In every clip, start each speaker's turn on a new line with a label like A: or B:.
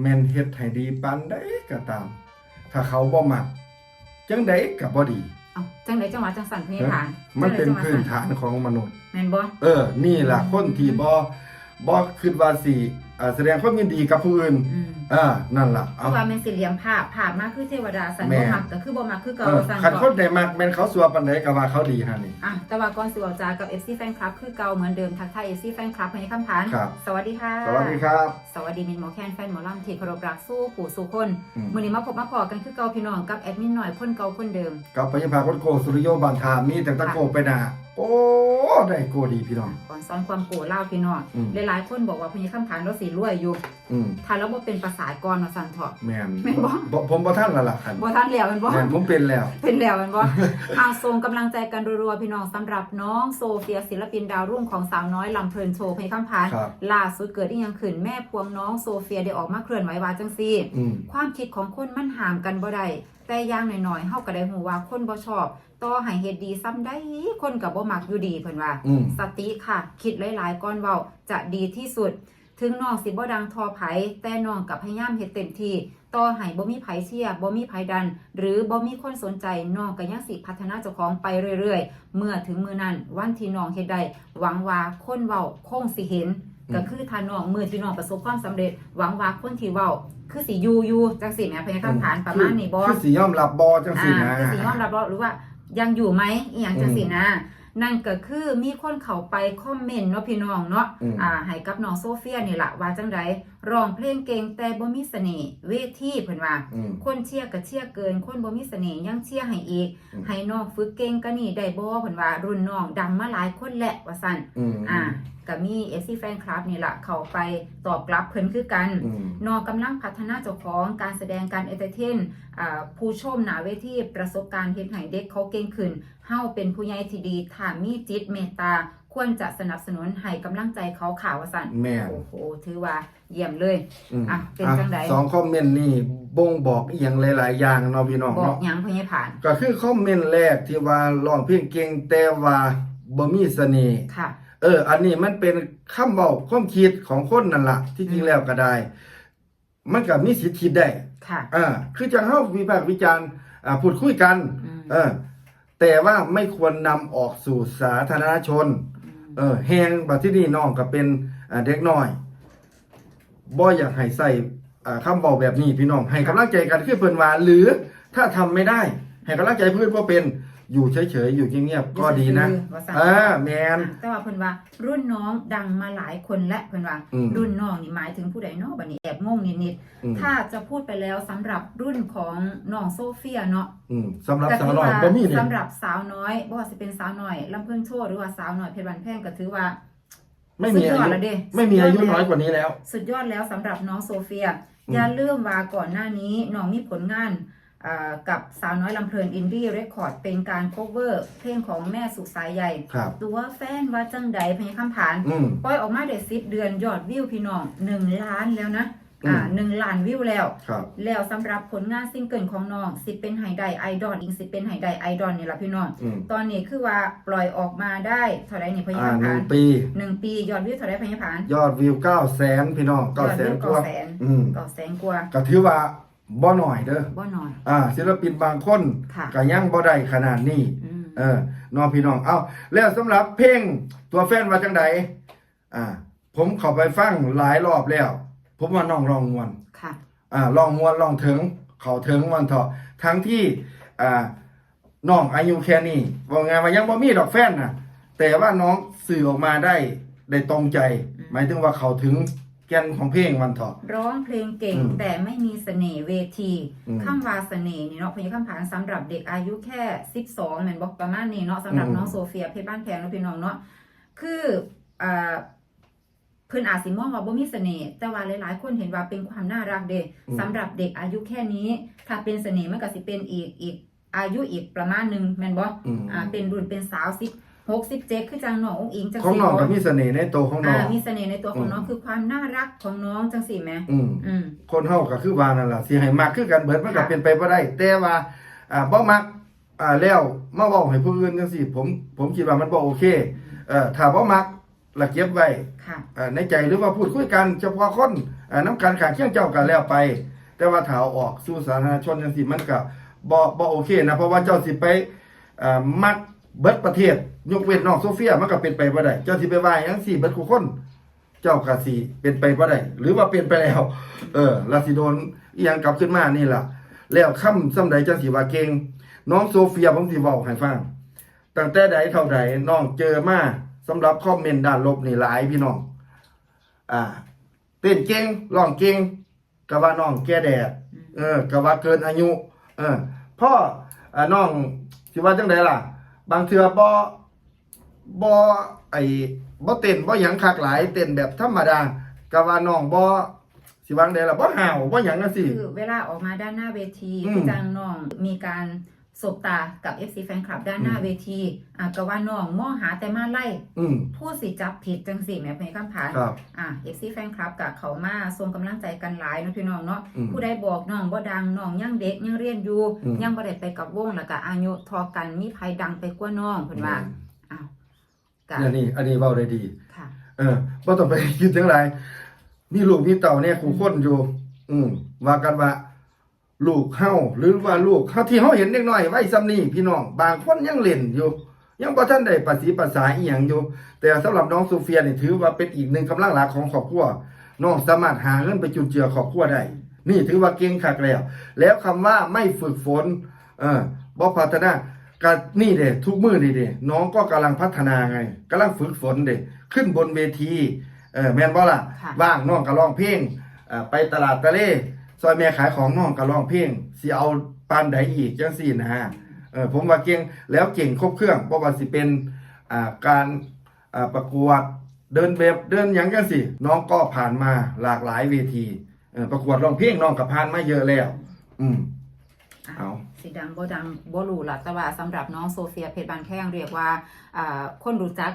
A: แม่นเฮ็ดให้ดีปานใดก็ตาม ถ้าเขาบ่มักจังไดก็บ่ดี
B: เอ้าจังไดจังหวะจังสั่นพยาฐาน
A: มันเป็น
B: จังใดจังหวะ
A: พื้น
B: สั่
A: ฐานของมนุษย์
B: แม่นบ่
A: เออ นี่ล่ะคนที่บ่บ่คิดว่าสิ อ่าแสดงความยินดีกับผู้อื่น
B: อืม
A: อ่านั่นล่ะ
B: เพ
A: เอา
B: ราะว่าแม่นสิเหลี่ยมภาพภาพมาคือเทวดาสัน
A: แม่
B: บ่มักก็คือบ่มักคือเก่า
A: เออ
B: สั่น
A: คัน
B: ก่
A: ค
B: อน
A: นใดมักแม่นเขาสัวปานใดก็ว่าเขาดีฮะนี่
B: อะแต่ว่าก่อนสิเว้าจากับ FC Fan Club คือเก่าเหมือนเดิมทักทาย FC Fan Club ให้คำผ่าน
A: ครับ
B: สวัสดีค่ะ
A: สวัสดีครับ
B: สวัสดีมินหมอแคนแฟนหมอลำที่เคารพรักสู้ผู้สู่คน
A: อืม
B: มื้อนี้มาพบมาพอกันคือเก่าพี่น้องกับแอดมินหน่อยคนเก่าคนเดิม
A: กับพยาภาคนโกสุริโยบานทามีแต่ตะโกไปหนาโอ้ได้โกดีพี่น้อง
B: ก่อนซ้อนความโกเล่าพี่น้อง
A: อืม
B: หลายๆคนบอกว่าพญาคำผ่านเราสิรวยอยู่
A: อืม
B: ถ้าเราบ่เป็นภาษากรมาสั่นเถาะ
A: แม่น
B: แม่นบ่
A: บ่ผมบ่ทันและล่ะคัน
B: บ่ทันแล้วแม่นบ่
A: แม่นผมเป็นแล้ว
B: เป็นแล้วแมันบ่เอาส่งกำลังใจกันรัวๆพี่น้องสำหรับน้องโซเฟียศิลปินดาวรุ่งของสาวน้อยลำเพลินโชว์เพลงคำพาน
A: ครับ
B: ล่าสุดเกิดอีหยังขึ้นแม่พวงน้องโซเฟียได้ออกมาเคลื่อนไหวว่าจังซี่
A: อืม
B: ความคิดของคนมันห้ามกันบ่ได้แต่อย่างน้อยๆเฮาก็ได้ฮู้ว่าคนบ่ชอบ ต่อให้เฮ็ดดีซ้ำได้คนก็บ่มักอยู่ดีเพิ่นว่า
A: อืม
B: สติค่ะ คิดหลายๆก่อนเว้าจะดีที่สุด ถึงน้องสิบ่ดังทอไผแต่น้องกับพยายามเฮ็ดเต็มที่ต่อให้บ่มีไผเชียร์บ่มีไผดัน หรือบ่มีคนสนใจน้องก็ยังสิพัฒนาเจ้าของไปเรื่อยๆ เมื่อถึงมือนั้นวันที่น้องเฮ็ดได้หวังว่าคนเว้าคงสิเห็น
A: อืม
B: ก็คือถ้าน้องมือที่น้องประสบความสำเร็จ หวังว่าคนที่เว้าคือสิอยู่อยู่จังสิแหม่พยาคำฐานประมาณนี้บ่
A: คือสิยอมรับบอจัง
B: อ่า
A: ซี่นะ
B: คือสิยอมรับบ่หรือว่า ยังอยู่ไหมอีหยังจังสินะ นั่นก็คือมีคนเข้าไปคอมเมนต์เนาะพี่น้องเนาะ
A: อืม
B: อ่าให้กับน้องโซเฟียนี่ล่ะว่าจังไดร้องเพลงเก่งแต่บ่มีเสน่ห์เวทีเพิ่นว่า
A: อืม
B: คนเชียร์ก็เชียร์เกิน คนบ่มีเสน่ห์ยังเชียร์ให้อีก
A: อืม
B: ให้น้องฝึกเก่งก็นี่ได้บ่เพิ่นว่ารุ่นน้องดังมาหลายคนแหละว่าซั่น
A: อืม
B: อ่าก็มี FC Fan Club นี่ล่ะเข้าไปตอบกลับเพิ่นคือกัน
A: อืม
B: นอกำลังพัฒนาเจ้าของการแสดงการเอนเตอร์เทนอ่าผู้ชมหนาเวทีประสบการณ์เฮ็ดให้เด็กเขาเก่งขึ้นเฮาเป็นผู้ใหญ่ที่ดีถ้ามีจิตเมตตาควรจะสนับสนุนให้กำลังใจเขาข่าวว่าสั่น
A: แม่น
B: โอ้โหถือว่าเยี่ยมเลย
A: อืม
B: อะเป็นจังใด
A: อะสองคอมเมนต์นี่บ่งบอกอีหยังหลายๆอย่างเนาะพี่น้อง
B: บอก
A: เนาะ
B: หยังพญผ่าน
A: ก็คือคอมเมนต์แรกที่ว่าร้องเพลงเก่งแต่ว่าบ่มีเสน่ห์
B: ค่ะ
A: เออ อันนี้มันเป็นคำเว้าความคิดของคนนั่นล่ะที่จริงแล้วก็ได้ มันก็มีสิทธิ์คิดได้
B: ค่ะ
A: อ่าคือจังเฮาวิพากษ์วิจารณ์อ่าพูดคุยกัน
B: อืม
A: เออ แต่ว่าไม่ควรนำออกสู่สาธารณชน เออแฮงบัดที่นี่น้องก็เป็นอ่าเด็กน้อยบ่อยากให้ใส่อ่าคำเว้าแบบนี้พี่น้องให้กำลังใจกันคือเพิ่นว่าหรือถ้าทำไม่ได้ ให้กำลังใจเพื่อนว่าเป็น อยู่เฉยๆอยู่เงียบๆก็ดีนะ
B: ว่าซั่น
A: อ่าแมน
B: แต่ว่าเพิ่นว่า รุ่นน้องดังมาหลายคนและเพิ่นว่า
A: อืม
B: รุ่นน้องนี่หมายถึงผู้ใดเนาะบัดนี้แอบงงนิดๆ
A: อืม
B: ถ้าจะพูดไปแล้วสำหรับรุ่นของน้องโซเฟียเนาะ
A: อืมสำหรับ
B: ก็
A: สาว
B: ถื
A: น้อย
B: ว่า
A: บ่มีเนี่ย
B: สำหรับสาวน้อยบ่ว่าสิเป็นสาวน้อยลำเพิ่งโชว์หรือว่าสาวน้อยเพชรบันแพงก็ถือว่า
A: ไม่มีอา
B: สุดยอด
A: ยุ
B: แล้วเด้
A: ไม่มีอายุ
B: สุดยอดแล้ว
A: น้อยกว่านี้แล้ว
B: สุดยอดแล้วสำหรับน้องโซเฟีย
A: อืม
B: อย่าลืมว่าก่อนหน้านี้น้องมีผลงานอ่า กับสาวน้อยลำเพลินอินดี้เรคคอร์ดเป็นการโคเวอร์เพลงของแม่สุสายใหญ่
A: ครับ
B: ตัวแฟนว่าจังใดพญาคำผาน
A: อืม
B: ปล่อยออกมาได้สิบเดือนยอดวิวพี่น้องหนึ่งล้านแล้วนะอ่า
A: อืม
B: หนึ่งล้านวิวแล้ว
A: ครับ
B: แล้วสำหรับผลงานซิงเกิลของน้อง สิเป็นไฮไดไอดอลอิงสิเป็นไฮไดไอดอลนี่ละพี่น้อง
A: อืม
B: ตอนนี้คือว่าปล่อยออกมาได้เท่าไรนี่พญา
A: อ่าห
B: ผา
A: นึ่ง
B: น
A: ปี
B: หนึ่งปียอดวิวเท่าไรพญาผาน
A: ยอดวิวเก้าแสนพี่น้อง
B: ย
A: เก้า
B: อด
A: แส
B: วิ
A: น
B: ว
A: ก
B: เก้า
A: ว่า
B: แสน
A: อืม
B: เก้าแสนกว่า
A: ก็ถือว่า บ่หน่อยเด้อ
B: บ่น้อย
A: อ่าศิลปินบางคน
B: ค่ะ
A: ก็ยังบ่ได้ขนาดนี้
B: อืม
A: เออน้องพี่น้อง เอาแล้วสำหรับเพลงตัวแฟนว่าจังใดอ่า ผมเข้าไปฟังหลายรอบแล้ว ผมว่าน้องร้องมวน
B: ค่ะ
A: อ่าลองมวนลองถึงเขาถึงมันเถอะทั้งที่อ่าน้องอายุแค่นี้ว่าไงว่ายังบ่มีดอกแฟนน่ะ แต่ว่าน้องสื่อออกมาได้ได้ตรงใจ
B: อืม
A: หมายถึงว่าเขาถึงแก่นของเพลงมันเถอะ
B: ร้องเพลงเก่ง
A: อืม
B: แต่ไม่มีเสน่ห์เวที
A: อืม
B: คำว่าเสน่ห์นี่เนาะพญาคำผานสำหรับเด็กอายุแค่ 12แม่นบอกประมาณนี้เนาะสำหรับ
A: อืม
B: น้องโซเฟียเพชรบ้านแพงเนาะพี่น้องเนาะคืออ่าเพิ่นอาจสิมองว่าบ่มีเสน่ห์แต่ว่าหลายๆ คนเห็นว่าเป็นความน่ารักเด้สำหรับเด็กอายุแค่นี้ ถ้าเป็นเสน่ห์มันก็สิเป็นอีกอีกอายุอีกประมาณหนึงแม่นบ่
A: อืม
B: อ่าเป็นรุ่นเป็นสาวสิ หกสิบเจ็ดคือจังน้ององอิงจัง
A: ของ
B: สี่
A: น้องก็
B: บ่
A: มีเสน่ห์ในตัวของน้
B: อ่า
A: อง
B: มีเสน่ห์ในตัวของน้อง
A: อืม
B: คือความน่ารักของน้องจังสี่แหม
A: อืม
B: อืม
A: คนเฮาก็คือว่านั่นล่ะสิให้มักคือกันเบิดมันก็
B: ค่ะ
A: เป็นไปบ่ได้แต่ว่าอ่าบ่มักอ่าแล้วมาเว้าให้ผู้อื่นจังซี่ ผมผมคิดว่ามันบ่โอเคเอ่อถ้าบ่มักละเก็บไว้
B: ค่ะ
A: อ่าในใจหรือว่าพูดคุยกันเฉพาะคนอ่าน้ำการขาเคียงเจ้ากันแล้วไป แต่ว่าถ้าเอาออกสู่สาธารณชนจังซี่มันก็บ่บ่โอเคนะเพราะว่าเจ้าสิไปอ่ามัก เบิดประเทศ ยกเว้นน้องโซเฟียมันก็เป็นไปบ่ได้เจ้าสิไปว่าหยังสิเบิดทุกคน เจ้าก็สิเป็นไปบ่ได้หรือว่าเป็นไปแล้ว เออลาสิโดนอีหยังกลับขึ้นมานี่ล่ะ แล้วค่ำส่ำใดเจังสิว่าเก่งน้องโซเฟียผมสิเว้าให้ฟังตั้งแต่ใดเท่าใดน้องเจอมาสำหรับคอมเมนต์ด้านลบนี่หลายพี่น้อง อ่าเต้นเก่งร้องเก่งก็ว่าน้องแก่แดดเออก็ว่าเกินอายุ เออพ่ออ่าน้องสิว่าจังไดล่ะ บางเทื่อบ่บ่ไอ้บ่เต้นบ่หยังคักหลายเต้นแบบธรรมดาก็ว่าน้องบ่สิว่าจังไดล่ะบ่ห่าวบ่หยังจังซี่
B: คือเวลาออกมาด้านหน้าเวที
A: อืม
B: คือจังน้องมีการ สบตากับ FC แฟนคลับด้านหน้า
A: อืม
B: เวทีอะก็ว่าน้องมองหาแต่มาไล่
A: อืม
B: ผู้สิจับผิดจังสิแหม่เพนคำผาน
A: ครับ
B: อะ FC แฟนคลับกับเขามาส่งกำลังใจกันหลายเนาะพี่น้องเนาะ
A: อืม
B: ผู้ใดบอกน้องบ่ดังน้องยังเด็กยังเรียนอยู่
A: อืม
B: ยังบ่ได้ไปกับวงแล้วก็อายุทอกันมีภัยดังไปกว่าน้องเพิ่นว่าอ้าวกะ
A: เนี่ยนี่อันนี้เว้าได้ดี
B: ค่ะ
A: เออบ่ต้องไปคิดจังไรมีลูกมีเต่าเนี่ยคู่คนอยู่ อืมว่ากันว่า ลูกเฮาหรือว่าลูกเฮาที่เฮาเห็นเด็กน้อยไว้ซ้ำนี่พี่น้องบางคนยังเล่นอยู่ ยังบ่ทันได้ประสีภาษาอีหยังอยู่ แต่สำหรับน้องโซเฟียนี่ถือว่าเป็นอีกหนึ่งกำลังหลักของครอบครัวน้องสามารถหาเงินไปจุนเจือครอบครัวได้นี่ถือว่าเก่งคักแล้ว แล้วคำว่าไม่ฝึกฝน เออบ่พัฒนาก็นี่เด้ทุกมือนี่เด้น้องก็กำลังพัฒนาไงกำลังฝึกฝนเด้ขึ้นบนเวทีเออแม่นบ่ล่ะ
B: ค่ะ
A: ว่างน้องก็ร้องเพลงอ่าไปตลาดตะเล ซอยแม่ขายของน้องก็ร้องเพลงสิเอาปานใดอีกจังซี่นะฮะเออผมว่าเก่งแล้วเก่งครบเครื่องบ่ว่าสิเป็นอ่าการอ่าประกวดเดินแบบเดินหยังจังซี่น้องก็ผ่านมาหลากหลายเวทีเออประกวดร้องเพลงน้องก็ผ่านมาเยอะแล้ว อืม เอา
B: สิดังบ่ดังบ่รู้ล่ะแต่ว่าสำหรับน้องโซเฟียเพชรบานแข้งเรียกว่าอ่าคนรู้จัก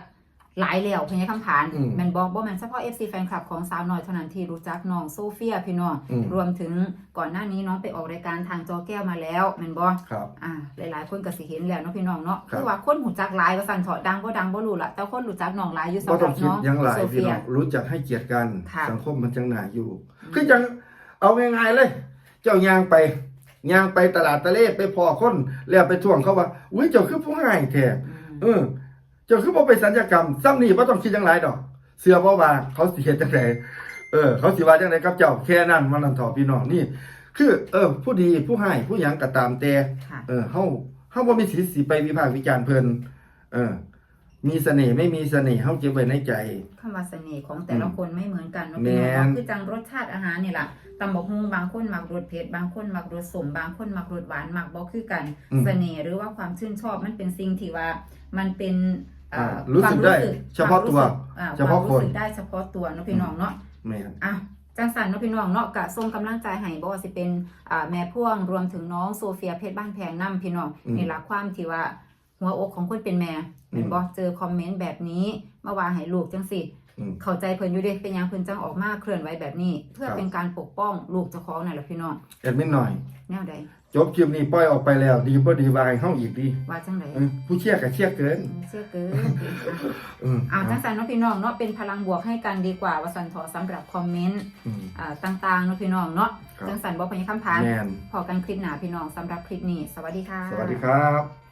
B: หลายแล้วพญาคำผาน
A: อืม
B: แมันบอกบ่แม่นเฉพาะ FC แฟนคลับของสาวน้อยเท่านั้นที่รู้จักน้องโซเฟียพี่น้อง
A: อืม
B: รวมถึงก่อนหน้านี้น้องไปออกรายการทางจอแก้วมาแล้วแม่นบ่
A: ครับ
B: อ่าหลายๆ คนก็สิเห็นแล้วเนาะพี่น้องเนาะ
A: ครับ
B: คือว่าคนหูจักหลายว่าสั่นเถาะดังบ่ดังบ่รู้ล่ะแต่คนรู้จักน้องหลายอยู่
A: ก็
B: สำห
A: ต้
B: รั
A: อง
B: บ
A: คิด
B: น้อง
A: อยังหลาย
B: โซ
A: พี่
B: เฟีย
A: น้องรู้จักให้เกียรติกัน
B: ค่ะ
A: สังคมมันจังหนาอยู่
B: อืม
A: คือจังเอาง่ายๆเลย เจ้ายางไปยางไปตลาดตะเลไปพอคนแล้วไปท่วงเขาว่าอุ้ยเจ้าคือผู้ง่ายแท้
B: อื
A: เอ
B: ม
A: อเจ้าคือบ่ไปสัญญกรรมซ้ำนี่บ่ต้องคิดจังหลายดอก เสื้อบ่ว่าเขาสิเฮ็ดจังไดเออ เขาสิว่าจังไดกับเจ้าแค่นั้นมันนั่นเถอะพี่น้องนี่ คือ เออ ผู้ดีผู้ให้ผู้หยังก็ตามแต่
B: ค่ะ
A: เออเฮาเฮาบ่มีสิทธิ์สิไปวิพากษ์วิจารณ์เพิ่นเออ มีเสน่ห์ไม่มีเสน่ห์เฮาเก็บไว้ในใจ
B: คำว่าเสน่ห์ของแต่ละ
A: อืม
B: คนไม่เหมือนกันเนาะ
A: แม่
B: พี่น้อง
A: น
B: เนาะคือจังรสชาติอาหารนี่ล่ะตำบักฮุงบางคนมักรสเผ็ดบางคนมักรสสมบางคนมักรสหวานมักบ่คือกัน
A: อืม
B: เสน่ห์หรือว่าความชื่นชอบมันเป็นสิ่งที่ว่า มันเป็นเอ่อ
A: อ่า รู้สึกได้
B: ความ
A: เฉพาะตัว
B: ความรู้สึกอ่า
A: เฉพาะ
B: ความรู้สึ
A: ค
B: ก
A: น
B: ได้เฉพาะตัวเนาะพี่น้องเนาะ
A: แม่น
B: อะจังสันเนาะพี่น้องเนาะกะส่งกำลังใจให้บ่ว่าสิเป็นอ่าแม่พ่วงรวมถึงน้องโซเฟียเพชรบ้านแพงนํพี่น้อง
A: อืม
B: นี่ละความที่ว่าหัวอกของคนเป็นแม่
A: อืม
B: เป็นบ่เจอคอมเมนต์แบบนี้มาว่าให้ลูกจังสิ
A: อืม
B: เข้าใจเพิ่นอยู่เด้เป็นหยังเพิ่นจังออกมาเคลื่อนไหวแบบนี้ เพื่อ
A: ครับ
B: เป็นการปกป้องลูกเจ้าของนั่นแหละพี่น้อง
A: แอดมินหน่อย
B: แนวใด
A: จบคลิปนี้ปล่อยออกไปแล้ว ดีบ่ดีวายเฮาอีกดี
B: ว่าจังได
A: เออผู้เชี่ยก็เชี่ยเกิน
B: เชื่อเกิน
A: อืม
B: อ่าจังสันเนาะพี่น้องเนาะเป็นพลังบวกให้กันดีกว่าว่าสันทอสำหรับคอมเมนต์
A: อืม
B: อ่าต่างๆเนาะพี่น้องเนาะ
A: ครับ
B: จังสันบ่พยาคำพาน
A: แม่น
B: พอกันคลิปหน้าพี่น้องสำหรับคลิปนี้ สวัสดีค่ะ
A: สวัสดีครับ